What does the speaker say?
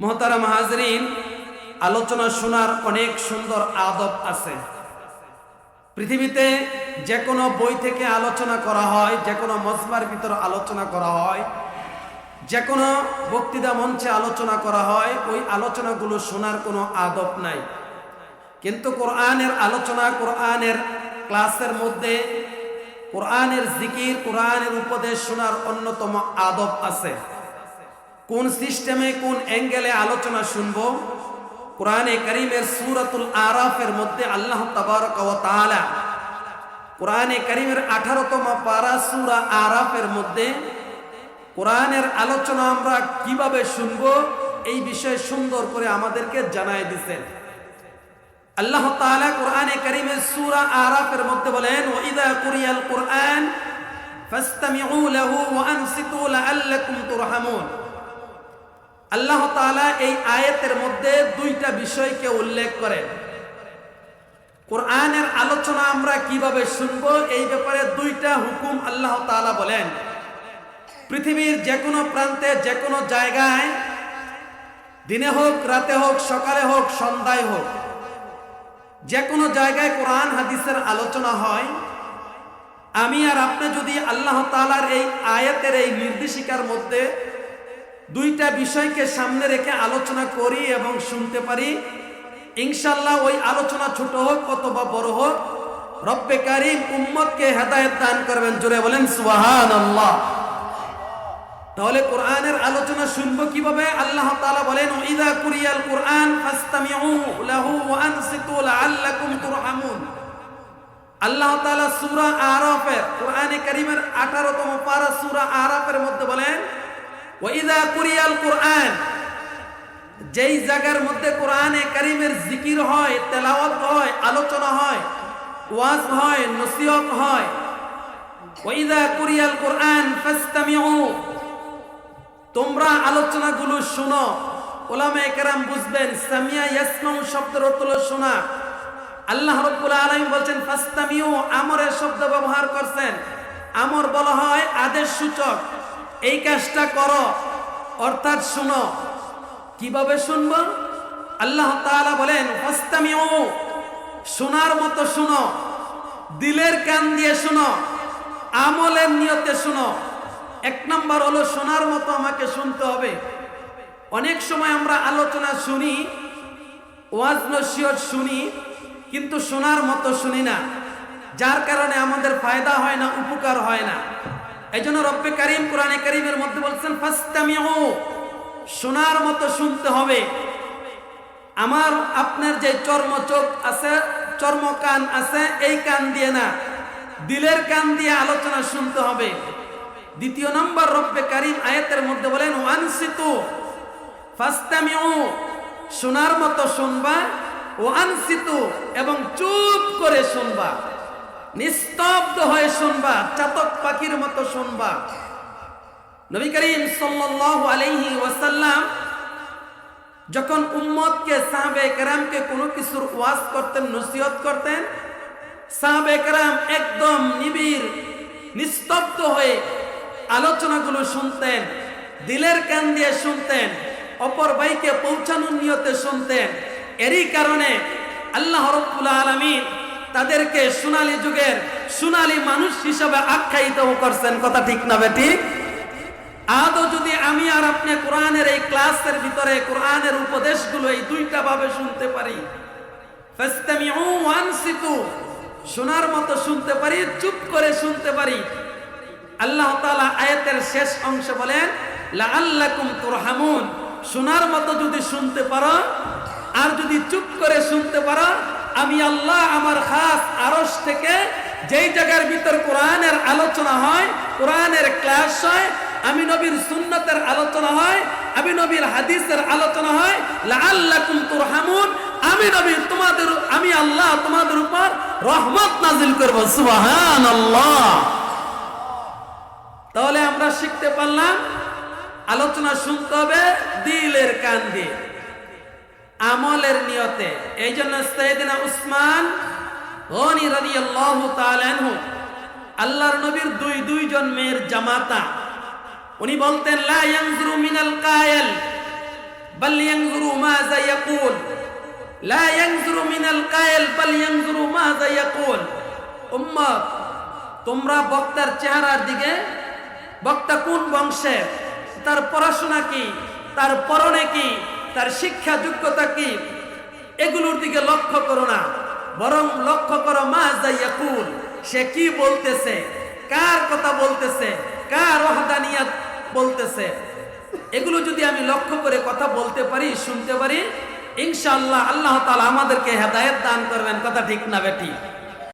মহতারা মাহাজরিন আলোচনা শোনার অনেক সুন্দর আদব আছে। পৃথিবীতে যে কোনো বই থেকে আলোচনা করা হয় যে কোনো মজমার ভিতর আলোচনা করা হয় যে কোনো বক্তৃতা মঞ্চে আলোচনা করা হয়, ওই আলোচনাগুলো শোনার কোনো আদব নাই। কিন্তু কোরআনের আলোচনা, কোরআনের ক্লাসের মধ্যে কোরআনের জিকির, কোরআনের উপদেশ শোনার অন্যতম আদব আছে। কোন সিস্টেমে, কোন অ্যাঙ্গেলে আলোচনা শুনব? কোরআনে করিমের সুরাতুল আরাফের মধ্যে আল্লাহ তাবারক তাআলা কোরআনে করিমের আঠারোতম পারা সুরা আরাফের মধ্যে কোরআনের আলোচনা আমরা কীভাবে শুনব এই বিষয়ে সুন্দর করে আমাদেরকে জানাই দিছেন। আল্লাহ তাআলা কোরআনে করিমের সূরা আরাফের মধ্যে বলেন ওয়াইদা কুরিয়াল কোরআন ফাসতামিউ লাহু ওয়া আনসিতু লাআল্লাকুম তুরহামুন। আল্লাহ তাআলা এই আয়াতের মধ্যে দুইটা বিষয়কে উল্লেখ করেন। কোরআনের আলোচনা আমরা কীভাবে শুনব এই ব্যাপারে দুইটা হুকুম আল্লাহ তাআলা বলেন। পৃথিবীর যে কোনো প্রান্তে যে কোনো জায়গায়, দিনে হোক, রাতে হোক, সকালে হোক, সন্ধ্যায় হোক যে কোনো জায়গায় কোরআন হাদিসের আলোচনা হয়। আমি আর আপনি যদি আল্লাহ তালার এই আয়াতের এই নির্দেশিকার মধ্যে দুইটা বিষয়কে সামনে রেখে আলোচনা করি এবং শুনতে পারি। ইনশাল্লাহ ওই আলোচনা ছোট হোক অথবা বড় হোক। রব্বে কারিম উম্মতকে হেদায়ত দান করবেন। জোরে বলেন সুহান আল্লাহ তাহলে কোরআনের আলোচনা শুনব কীভাবে? আল্লাহ বলেন ইদা কুরিয়াল কোরআন লাহু আল্লাহ তাআলা সূরা আরাফের, কোরআনে কারীমের 18তম পারা সূরা আরাফের মধ্যে বলেন ওয়া কুরিয়াল কোরআন, যেই জায়গার মধ্যে কোরআনে কারীমের জিকির হয়, তেলাওয়াত হয়, আলোচনা হয়, ওয়াজ হয়, নসিহত হয় ওয়া ইদা কুরিয়াল কোরআন ফাসতামিউ, তোমরা আলোচনাগুলো শোনো। ওলামা একরাম বুঝবেন, সামিয়া ইয়াসমাউ শব্দের অর্থ শোনা। আল্লাহ রব্বুল আলামিন বলছেন, ফাস্তামিউ, আমরের শব্দ ব্যবহার করছেন। আমর বলা হয় আদেশ সূচক। এই কাজটা করো। অর্থাৎ শোনো। কীভাবে শুনব? আল্লাহ তাআলা বলেন শোনার মতো শোনো। দিলের কান দিয়ে শোনো। আমলের নিয়তে শোনো। এক নম্বর হলো, শোনার মতো আমাকে শুনতে হবে। অনেক সময় আমরা আলোচনা শুনি, ওয়াজ নসিহত শুনি, কিন্তু শোনার মতো শুনি না। যার কারণে আমাদের ফায়দা হয় না, উপকার হয় না। এই জন্য রব্বে কারিম কোরআনে কারিমের মধ্যে বলছেন, ফাস্তামিউ শোনার মতো শুনতে হবে। আমার, আপনার যে চর্ম চোখ আছে, চর্ম কান আছে, এই কান দিয়ে না, দিলের কান দিয়ে আলোচনা শুনতে হবে। দ্বিতীয় নম্বর, রব্বে কারিম আয়াতের মধ্যে বলেন, ওয়ানসিতু, ফাস্তামিউ শোনার মতো শুনবা, ওয়ানসিতু এবং চুপ করে শুনবা। নিস্তব্ধ হয়ে শুনবা, চাতক পাখির মতো শুনবা। নবী করিম সাল্লাল্লাহু আলাইহি ওয়াসাল্লাম যখন উম্মতকে, সাহাবে কেরামকে কোনো কিছুর ওয়াজ করতেন, নসিহত করতেন, সাহাবে কেরাম একদম নিবিড়, নিস্তব্ধ হয়ে আলোচনাগুলো শুনতেন, দিলের কান দিয়ে শুনতেন, অপর ভাইকে পৌঁছানোর নিয়তে শুনতেন। এরই কারণে আল্লাহ রব্বুল আলমিন তাদেরকে সোনালী যুগের সোনালী মানুষ হিসাবে আখ্যায়িত করছেন। কথা ঠিক না বেটি? আদৌ যদি আমি আর আপনি কোরআনের এই ক্লাসের ভিতরে, কোরআনের উপদেশগুলো এই দুইটা ভাবে শুনতে পারি শোনার মতো শুনতে পারি, চুপ করে শুনতে পারি, আল্লাহ তাআলা আয়াতের শেষ অংশ বলেন, লাআল্লাকুম তুরহামুন, শোনার মতো যদি শুনতে পারো, আর যদি চুপ করে শুনতে পারো আমি আল্লাহ আমার খাস আরশ থেকে যেই জায়গার ভিতর কোরআনের আলোচনা হয়, কোরআনের ক্লাস হয়, আমি নবীর সুন্নতের আলোচনা হয়, আমি নবীর হাদিসের আলোচনা হয়, লাআল্লাকুম তুরহামুন, আমি নবী তোমাদের, আমি আল্লাহ তোমাদের উপর রহমত নাজিল করব, সুবহানাল্লাহ। তাহলে আমরা শিখতে পারলাম, আলোচনা শুনতে হবে দিলের কান দিয়ে। আমলের নিয়তে। এই জন্য সৈয়দিনা উসমান গনি রাদিয়াল্লাহু তাআলা আল্লাহর নবীর দুই দুইজন মেয়ের জামাতা, উনি বলতেন, লা ইয়ানজুরু মিনাল কায়াল, বাল ইয়ানজুরু মাযা ইয়াকুল, লা মিনাল কায়েল, বাল ইয়ানজুরু মাযা ইয়াকুল। উম্মত, তোমরা বক্তার চেহারার দিকে, বক্তা কোন বংশের তার পড়াশোনা কি, তার পরনে কি তার শিক্ষা যোগ্যতা কি? এগুলোর দিকে লক্ষ্য করো না। বরং লক্ষ্য করো, মা যাইয়াকুল, সে কি বলতেছে? কার কথা বলতেছে? কার ওয়াহদানিয়াত বলতেছে? এগুলো যদি আমি লক্ষ্য করে কথা বলতে পারি, শুনতে পারি, ইনশাআল্লাহ আল্লাহ তাআলা আমাদেরকে হেদায়েত দান করবেন। কথা ঠিক না বেটি?